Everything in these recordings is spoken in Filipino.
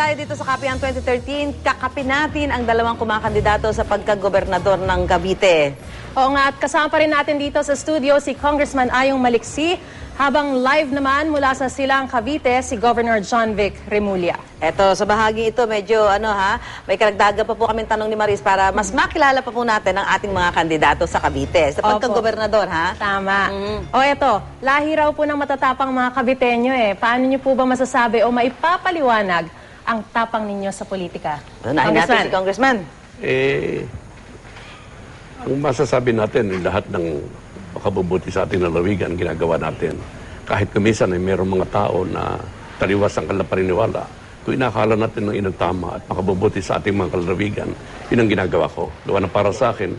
tayo dito sa Kapihan 2013. Kakapin natin ang dalawang kumakandidato sa pagkagobernador ng Cavite. Oo nga, at kasama pa rin natin dito sa studio si Congressman Ayong Maliksi, habang live naman mula sa Silang Cavite si Governor John Vic Remulla. Eto, sa bahagi ito, medyo ano ha, may karagdagan pa po kami tanong ni Maris para mas makilala pa po natin ang ating mga kandidato sa Cavite. Sa pagkagobernador ha. Tama. Mm. O eto, lahi raw po ng matatapang mga Caviteño eh. Paano niyo po ba masasabi o maipapaliwanag ang tapang ninyo sa politika? Unahin natin si Congressman. Eh, ang masasabi natin, eh, lahat ng makabubuti sa ating lalawigan, ginagawa natin. Kahit kumisan ay mayroong mga tao na taliwas ang kanilang paniniwala. Kung inakala natin ng inang tama at makabubuti sa ating mga kalalawigan, yun ang ginagawa ko. Gawa na para sa akin,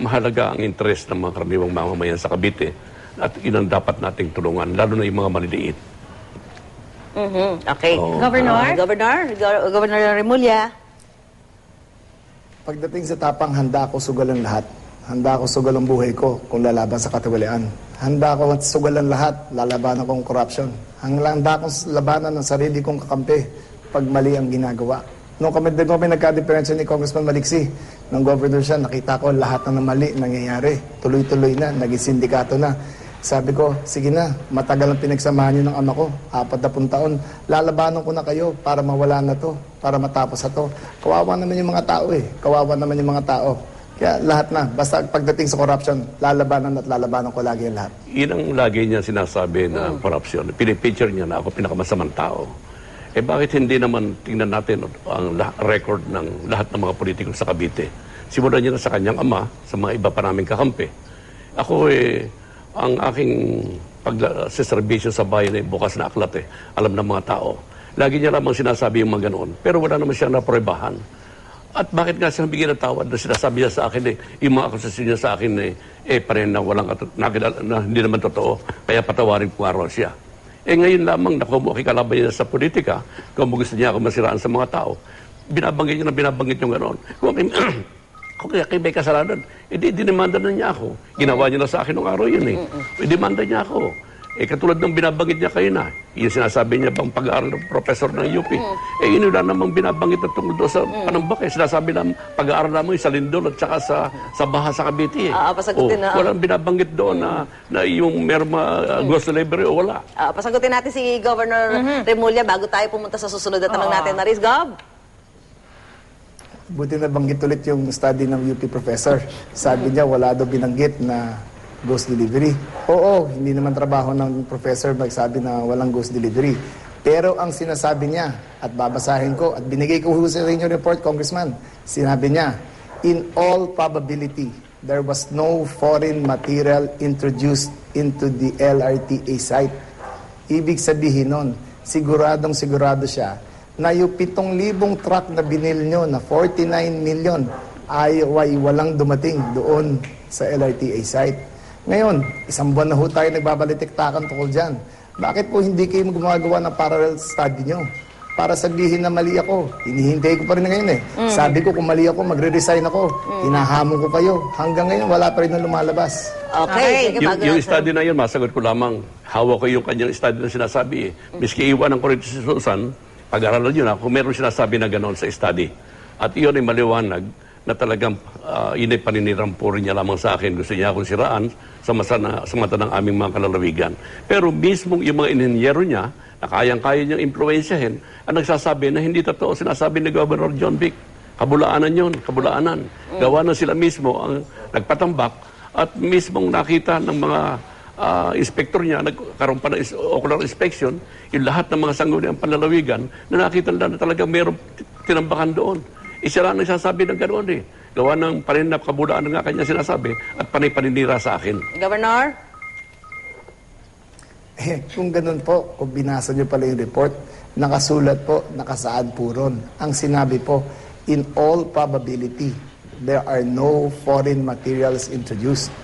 mahalaga ang interest ng mga karaniwang mamamayan sa Cavite at yun ang dapat nating tulungan, lalo na yung mga maliliit. Mhm, Okay. Oo. Governor? Ah, Governor, Go- Governor Remulla. Pagdating sa tapang, handa ako sugalan lahat. Handa ako sugalan buhay ko kung lalaban sa katiwalian. Handa ako sugalan lahat, lalabanan kong corruption. Handa akong labanan ng sarili kong kakampi pag mali ang ginagawa. Nung kami din kami nagka-diferensya ni Congressman Maliksi, nung governor siya, nakita ko lahat ng mali nangyayari. Tuloy-tuloy na, naging sindikato na. Sabi ko, sige na, matagal ang pinagsamahan niyo ng ama ko, apat na taon. Lalabanan ko na kayo para mawala na to, para matapos na to. Kawawa naman yung mga tao eh. Kawawa naman yung mga tao. Kaya lahat na, basta pagdating sa corruption, lalabanan at lalabanan ko lagi ang lahat. Yun ang lagi niya sinasabi na corruption. Pinipicture niya na ako pinakamasamang tao. Eh bakit hindi naman tingnan natin ang record ng lahat ng mga politiko sa Cavite? Simulan niya na sa kanyang ama, sa mga iba pa naming kakampi. Ako eh, ang aking pagserbisyo sa bayan ay bukas na aklat eh. Alam ng mga tao. Lagi niya lamang sinasabi yung mga ganoon. Pero wala naman siyang naprobahan. At bakit nga siya bigyan ng tawad na sinasabi niya sa akin eh, yung mga akusasyon niya sa akin eh, eh pareho na walang nakilala, na hindi naman totoo, kaya patawarin ko nga raw siya. Eh ngayon lamang na kung kikalaban niya sa politika, kung gusto niya ako masiraan sa mga tao, binabanggit niya na binabanggit yung gano'n. Kung, kung kaya kayo may kasalanan, edi dinimanda na niya ako. Ginawa niya na sa akin nung araw yun eh. Idemanda niya ako. Eh katulad ng binabanggit niya kayo na, yung sinasabi niya bang pag-aaral ng professor ng UP, eh yun wala namang binabanggit na tungkol doon sa panambak eh. Sinasabi lang pag-aaral naman yung sa Lindol at saka sa, sa Baha sa Cavite eh. Ah, pasagutin na, ah. Walang binabanggit doon na, na yung meron mga uh, ghost delivery o wala. Ah, pasagutin natin si Governor Remulla bago tayo pumunta sa susunod na tanong Oo. natin. Maris, Gov? Buti na banggit ulit yung study ng UP professor. Sabi niya wala daw binanggit na ghost delivery. Oo, hindi naman trabaho ng professor magsabi na walang ghost delivery. Pero ang sinasabi niya, at babasahin ko, at binigay ko sa inyo report, Congressman, sinabi niya, in all probability, there was no foreign material introduced into the LRTA site. Ibig sabihin nun, siguradong sigurado siya na yung 7,000 truck na binil nyo na 49 million ay, ay walang dumating doon sa LRTA site. Ngayon, isang buwan na ho tayo nagbabalitiktakan tungkol dyan. Bakit po hindi kayo gumagawa ng parallel study nyo? Para sabihin na mali ako. Hinihintay ko pa rin ngayon eh. Sabi ko kung mali ako, magre-resign ako. Hinahamon ko kayo. Hanggang ngayon, wala pa rin na lumalabas. Okay, Okay. Yung, yung study na yun, masagot ko lamang, hawak ko yung kanyang study na sinasabi eh. Miski iwan ng Corinthians si Susan, pag-aralan yun ha, kung meron sinasabi na gano'n sa study. At iyon ay maliwanag na talagang uh, yun ay paninirampuro niya lamang sa akin. Gusto niya akong siraan sa, masa na, sa mata ng aming mga kalalawigan. Pero mismo yung mga inhinyero niya, na kayang-kaya niyang impluensyahin, ang nagsasabi na hindi totoo sinasabi ni Governor John Vic. Kabulaanan yun, kabulaanan. Gawa na sila mismo ang nagpatambak at mismong nakita ng mga ah, inspector niya, nagkaroon pa ng is- ocular inspection, yung lahat ng mga sangguniang panlalawigan, na nakita nila na talagang mayroong tinambakan doon. Isa lang nagsasabi ng ganoon eh. Gawa ng paninap kabulaan nga kanya sinasabi at panay-paninira sa akin. Governor? Eh, kung ganun po, kung binasa nyo pala yung report, nakasulat po, nakasaad po ron. Ang sinabi po, in all probability, there are no foreign materials introduced.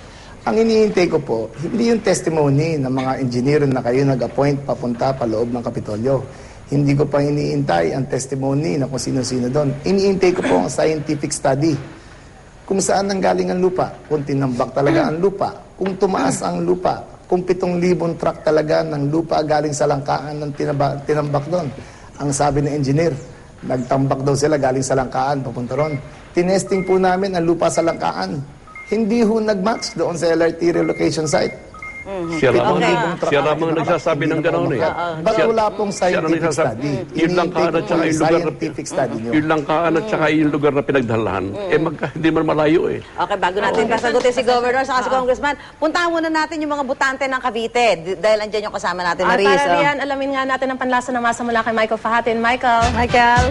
Ang iniintay ko po, hindi yung testimony ng mga engineer na kayo nag-appoint papunta pa loob ng Kapitolyo. Hindi ko pa iniintay ang testimony na kung sino-sino doon. Iniintay ko po ang scientific study kung saan nanggaling ang lupa, kung tinambak talaga ang lupa, kung tumaas ang lupa, kung 7,000 truck talaga ng lupa galing sa langkaan ng tinaba, tinambak doon. Ang sabi ng engineer, Nagtambak daw sila galing sa Langkaan, papunta ron. Tinesting po namin ang lupa sa Langkaan. Hindi ho nag-match doon sa LRT relocation site. Siya lamang, Okay. siya lamang nagsasabi ng gano'n eh. Ba't Siya- wala pong siya scientific nagsasabi. study? Yun lang kaan at saka yung lugar na, yun lang kaan at saka yung lugar na pinagdalahan. Eh, magka, hindi man malayo eh. Okay, bago natin pasagutin si Governor sa si Congressman, puntahan muna natin yung mga butante ng Cavite dahil andyan yung kasama natin, At Maris. para oh. riyan, alamin nga natin ang panlasa ng masa mula kay Michael Fahatin. Michael. Michael.